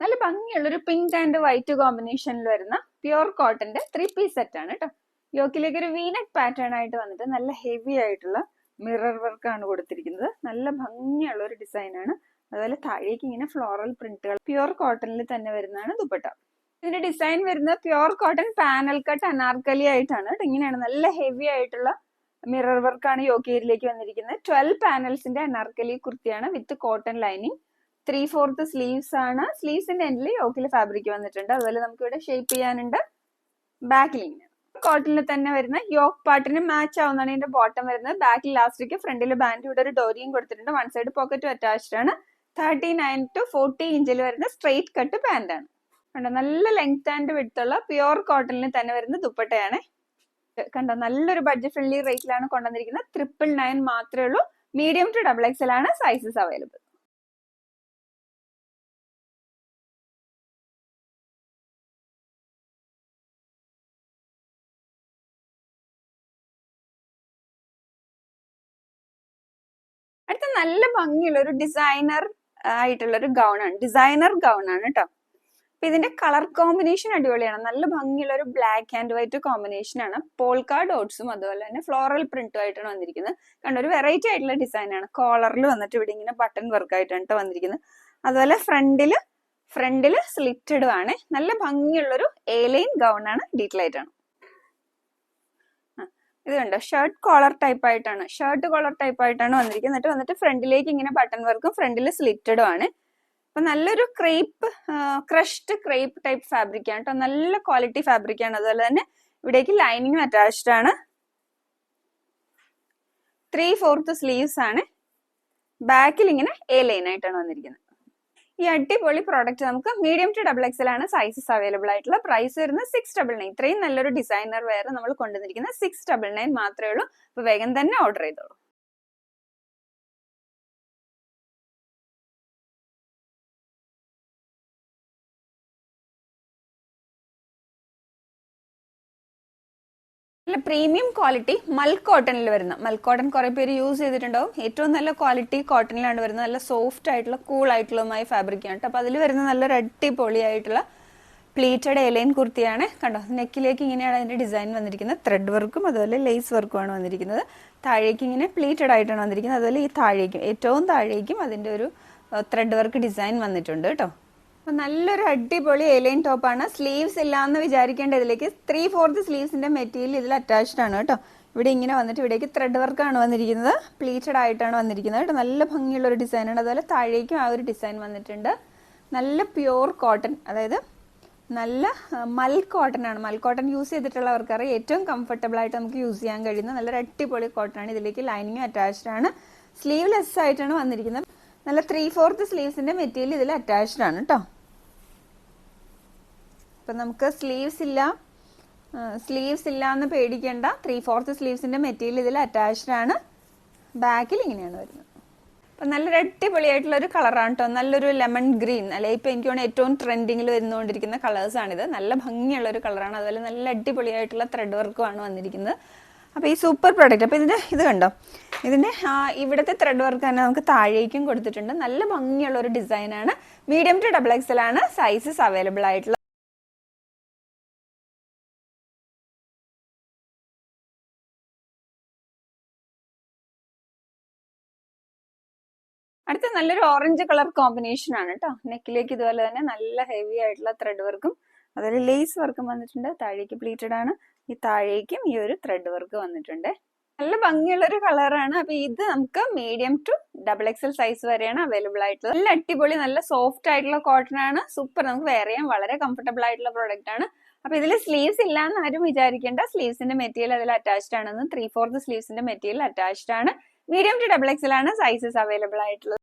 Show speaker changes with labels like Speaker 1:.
Speaker 1: നല്ല ഭംഗിയുള്ള ഒരു പിങ്ക് ആൻഡ് വൈറ്റ് കോമ്പിനേഷനിൽ വരുന്ന പ്യുർ കോട്ടന്റെ ത്രീ പീസ് സെറ്റ് ആണ് കേട്ടോ യോക്കിലേക്ക് ഒരു വീനക് പാറ്റേൺ ആയിട്ട് വന്നിട്ട് നല്ല ഹെവി ആയിട്ടുള്ള മിറർ വർക്ക് ആണ് കൊടുത്തിരിക്കുന്നത്. നല്ല ഭംഗിയുള്ള ഒരു ഡിസൈനാണ് അതുപോലെ താഴേക്ക് ഇങ്ങനെ ഫ്ലോറൽ പ്രിന്റുകൾ പ്യുർ കോട്ടണിൽ തന്നെ വരുന്നതാണ് ദുപ്പട്ട. ഇതിന്റെ ഡിസൈൻ വരുന്നത് pure cotton panel cut Anarkali ആയിട്ടാണ് ഇങ്ങനെയാണ് നല്ല ഹെവി ആയിട്ടുള്ള മിറർ വർക്കാണ് യോക്കേരിയിലേക്ക് വന്നിരിക്കുന്നത്. ട്വൽവ് പാനൽസിന്റെ അനാർക്കലി കുർത്തിയാണ് with cotton lining three fourth sleeves ആണ് സ്ലീവ്സിന്റെ എൻഡിൽ യോക്കിൽ ഫാബ്രിക് വന്നിട്ടുണ്ട്. അതുപോലെ നമുക്ക് ഇവിടെ ഷേപ്പ് ചെയ്യാനുണ്ട് ബാക്കിൽ കോട്ടണിൽ തന്നെ വരുന്ന യോക്ക് പാർട്ടിന് മാച്ച് ആവുന്നതാണ് ഇതിന്റെ ബോട്ടം വരുന്നത്. ബാക്കിൽ ലാസ്റ്റിക്ക് ഫ്രണ്ടിൽ ബാൻഡ് ഇവിടെ ഒരു ഡോരിയും കൊടുത്തിട്ടുണ്ട്. വൺ സൈഡ് പോക്കറ്റും അറ്റാച്ച്ഡ് ആണ്. തേർട്ടി നയൻ ടു ഫോർട്ടി ഇഞ്ചിൽ വരുന്ന സ്ട്രെയിറ്റ് കട്ട് പാന്റ് ആണ്. കണ്ടോ? നല്ല ലെങ്ത് ആൻഡ് വിടുത്തുള്ള പ്യുർ കോട്ടണിൽ തന്നെ വരുന്ന ദുപ്പട്ടയാണ്. കണ്ടോ? നല്ലൊരു ബഡ്ജറ്റ് ഫ്രണ്ട്ലി റേറ്റിലാണ് കൊണ്ടുവന്നിരിക്കുന്നത്. ട്രിപ്പിൾ നയൻ മാത്രമേ ഉള്ളൂ. മീഡിയം ടു ഡബിൾ എക്സൽ ആണ് സൈസസ് അവൈലബിൾ നല്ല ഭംഗിയുള്ള ഒരു ഡിസൈനർ ആയിട്ടുള്ള ഒരു ഗൗണാണ് ഡിസൈനർ ഗൗൺ ആണ് കേട്ടോ അപ്പൊ ഇതിന്റെ കളർ കോമ്പിനേഷൻ അടിപൊളിയാണ്. നല്ല ഭംഗിയുള്ള ഒരു ബ്ലാക്ക് ആൻഡ് വൈറ്റ് കോമ്പിനേഷൻ ആണ്. പോൾക്കാ ഡോട്ട്സും അതുപോലെ തന്നെ ഫ്ലോറൽ പ്രിന്റും ആയിട്ടാണ് വന്നിരിക്കുന്നത്. കണ്ടോ ഒരു വെറൈറ്റി ആയിട്ടുള്ള ഡിസൈൻ ആണ്. കോളറിൽ വന്നിട്ട് ഇവിടെ ഇങ്ങനെ ബട്ടൺ വർക്ക് ആയിട്ടാണ് കേട്ടോ വന്നിരിക്കുന്നത്. അതുപോലെ ഫ്രണ്ടിൽ ഫ്രണ്ടിൽ സ്ലിറ്റഡും ആണ്. നല്ല ഭംഗിയുള്ളൊരു ഏലൈൻ ഗൗൺ ആണ്. ഡീറ്റെയിൽ ആയിട്ടാണ്. ഇത് കണ്ടോ? ഷർട്ട് കോളർ ടൈപ്പ് ആയിട്ടാണ്. ഷർട്ട് കോളർ ടൈപ്പ് ആയിട്ടാണ് വന്നിരിക്കുന്നത്. എന്നിട്ട് വന്നിട്ട് ഫ്രണ്ടിലേക്ക് ഇങ്ങനെ ബട്ടൺ വർക്കും ഫ്രണ്ടിൽ സ്ലിറ്റഡും ആണ്. അപ്പൊ നല്ലൊരു crepe crushed crepe type fabric ആണ് കേട്ടോ നല്ല ക്വാളിറ്റി ഫാബ്രിക് ആണ്. അതുപോലെ തന്നെ ഇവിടേക്ക് ലൈനിങ്ങും അറ്റാച്ച്ഡ് ആണ്. ത്രീ ഫോർത്ത് സ്ലീവ്സ് ആണ്. ബാക്കിൽ ഇങ്ങനെ എ ലൈൻ ആയിട്ടാണ് വന്നിരിക്കുന്നത്. ഈ അടിപൊളി പ്രോഡക്റ്റ് നമുക്ക് മീഡിയം ടു ഡബിൾ എക്സൽ ആണ് സൈസസ് അവൈലബിൾ ആയിട്ടുള്ള പ്രൈസ് വരുന്നത് സിക്സ് ഡബിൾ നയൻ ഇത്രയും നല്ലൊരു ഡിസൈനർ വെയർ നമ്മൾ കൊണ്ടുവന്നിരിക്കുന്നത് സിക്സ് ഡബിൾ നയൻ മാത്രമേ ഉള്ളൂ. അപ്പൊ വേഗം തന്നെ ഓർഡർ ചെയ്തോളൂ. നല്ല പ്രീമിയം ക്വാളിറ്റി മൽ കോട്ടണിൽ വരുന്ന. മൽ കോട്ടൺ കുറെ പേര് യൂസ് ചെയ്തിട്ടുണ്ടാവും. ഏറ്റവും നല്ല ക്വാളിറ്റി കോട്ടണിലാണ് വരുന്നത്. നല്ല സോഫ്റ്റ് ആയിട്ടുള്ള കൂൾ ആയിട്ടുള്ളതുമായ ഫാബ്രിക് ആണ് അപ്പൊ അതിൽ വരുന്ന നല്ലൊരു പൊളി ആയിട്ടുള്ള പ്ലീറ്റഡ് എലൈൻ കുർത്തിയാണ് കണ്ടോ? നെക്കിലേക്ക് ഇങ്ങനെയാണ് അതിന്റെ ഡിസൈൻ വന്നിരിക്കുന്നത്. ത്രെഡ് വർക്കും അതുപോലെ ലേസ് വർക്കുമാണ് വന്നിരിക്കുന്നത്. താഴേക്ക് ഇങ്ങനെ പ്ലീറ്റഡ് ആയിട്ടാണ് വന്നിരിക്കുന്നത്. അതുപോലെ ഈ താഴേക്കും ഏറ്റവും താഴേക്കും അതിന്റെ ഒരു ത്രെഡ് വർക്ക് ഡിസൈൻ വന്നിട്ടുണ്ട് കേട്ടോ. അപ്പൊ നല്ലൊരു അടിപൊളി എലൈൻ ടോപ്പാണ്. സ്ലീവ്സ് ഇല്ല എന്ന് വിചാരിക്കേണ്ട ഇതിലേക്ക് ത്രീ ഫോർത്ത് സ്ലീവ്സിന്റെ മെറ്റീരിയൽ ഇതിൽ അറ്റാച്ച്ഡ് ആണ് കേട്ടോ. ഇവിടെ ഇങ്ങനെ വന്നിട്ട് ഇവിടേക്ക് ത്രെഡ് വർക്ക് ആണ് വന്നിരിക്കുന്നത്. പ്ലീറ്റഡ് ആയിട്ടാണ് വന്നിരിക്കുന്നത് കേട്ടോ. നല്ല ഭംഗിയുള്ള ഒരു ഡിസൈനാണ് അതുപോലെ താഴേക്കും ആ ഒരു ഡിസൈൻ വന്നിട്ടുണ്ട്. നല്ല പ്യുവർ കോട്ടൺ അതായത് നല്ല മൽ കോട്ടൺ ആണ്. മൽ കോട്ടൺ യൂസ് ചെയ്തിട്ടുള്ളവർക്കറിയാം. ഏറ്റവും കംഫർട്ടബിൾ ആയിട്ട് നമുക്ക് യൂസ് ചെയ്യാൻ കഴിയുന്ന നല്ലൊരു അടിപൊളി കോട്ടൺ ആണ്. ഇതിലേക്ക് ലൈനിങ് അറ്റാച്ച്ഡ് ആണ്. സ്ലീവ്ലെസ് ആയിട്ടാണ് വന്നിരിക്കുന്നത്. നല്ല ത്രീ ഫോർത്ത് സ്ലീവ്സിന്റെ മെറ്റീരിയൽ ഇതിൽ അറ്റാച്ച്ഡ് ആണ് കേട്ടോ. അപ്പൊ നമുക്ക് സ്ലീവ്സ് ഇല്ല. സ്ലീവ്സ് ഇല്ല എന്ന് പേടിക്കേണ്ട. ത്രീ ഫോർത്ത് സ്ലീവ്സിന്റെ മെറ്റീരിയൽ ഇതിൽ അറ്റാച്ച്ഡ് ആണ്. ബാക്കിൽ ഇങ്ങനെയാണ് വരുന്നത്. അപ്പൊ നല്ലൊരു അടിപൊളിയായിട്ടുള്ള ഒരു കളറാണ് കേട്ടോ നല്ലൊരു ലെമൺ ഗ്രീൻ അല്ലെ ഇപ്പൊ എനിക്ക് തോന്നുന്നു ഏറ്റവും ട്രെൻഡിങ്ങിൽ വരുന്നുകൊണ്ടിരിക്കുന്ന കളേഴ്സ് ആണിത് നല്ല ഭംഗിയുള്ള ഒരു കളറാണ് അതുപോലെ നല്ല അടിപൊളിയായിട്ടുള്ള ത്രെഡ് വർക്കുമാണ് വന്നിരിക്കുന്നത്. അപ്പൊ ഈ സൂപ്പർ പ്രോഡക്റ്റ് അപ്പൊ ഇതിന്റെ ഇത് കണ്ടോ? ഇതിന്റെ ഇവിടുത്തെ ത്രെഡ് വർക്ക് തന്നെ നമുക്ക് താഴേക്കും കൊടുത്തിട്ടുണ്ട്. നല്ല ഭംഗിയുള്ള ഒരു ഡിസൈനാണ് മീഡിയം ടു ഡബിൾ എക്സൽ ആണ്. സൈസസ് അവൈലബിൾ ആയിട്ടുള്ള അടുത്ത നല്ലൊരു ഓറഞ്ച് കളർ കോമ്പിനേഷൻ ആണ് കേട്ടോ. നെക്കിലേക്ക് ഇതുപോലെ തന്നെ നല്ല ഹെവി ആയിട്ടുള്ള ത്രെഡ് വർക്കും അതുപോലെ ലേസ് വർക്കും വന്നിട്ടുണ്ട്. താഴേക്ക് പ്ലീറ്റഡ് ആണ്. ഈ താഴേക്കും ഈ ഒരു ത്രെഡ് വർക്ക് വന്നിട്ടുണ്ട്. നല്ല ഭംഗിയുള്ള ഒരു കളറാണ് അപ്പൊ ഇത് നമുക്ക് medium to double XL size വരെയാണ് അവൈലബിൾ ആയിട്ടുള്ളത്. നല്ല അടിപൊളി നല്ല സോഫ്റ്റ് ആയിട്ടുള്ള കോട്ടൺ ആണ്. സൂപ്പർ നമുക്ക് വേറെ വളരെ കംഫർട്ടബിൾ ആയിട്ടുള്ള പ്രോഡക്റ്റ് ആണ്. അപ്പൊ ഇതിൽ സ്ലീവ്സ് ഇല്ല എന്ന് ആരും വിചാരിക്കേണ്ട. സ്ലീവ്സിന്റെ മെറ്റീരിയൽ അതിൽ അറ്റാച്ച്ഡ് ആണെന്ന് ത്രീ ഫോർത്ത് സ്ലീവ്സിന്റെ മെറ്റീരിയൽ അറ്റാച്ച്ഡ് ആണ്. മീഡിയം ടു ഡബിൾ എക്സൽ ആണ് സൈസസ് അവൈലബിൾ ആയിട്ടുള്ളത്.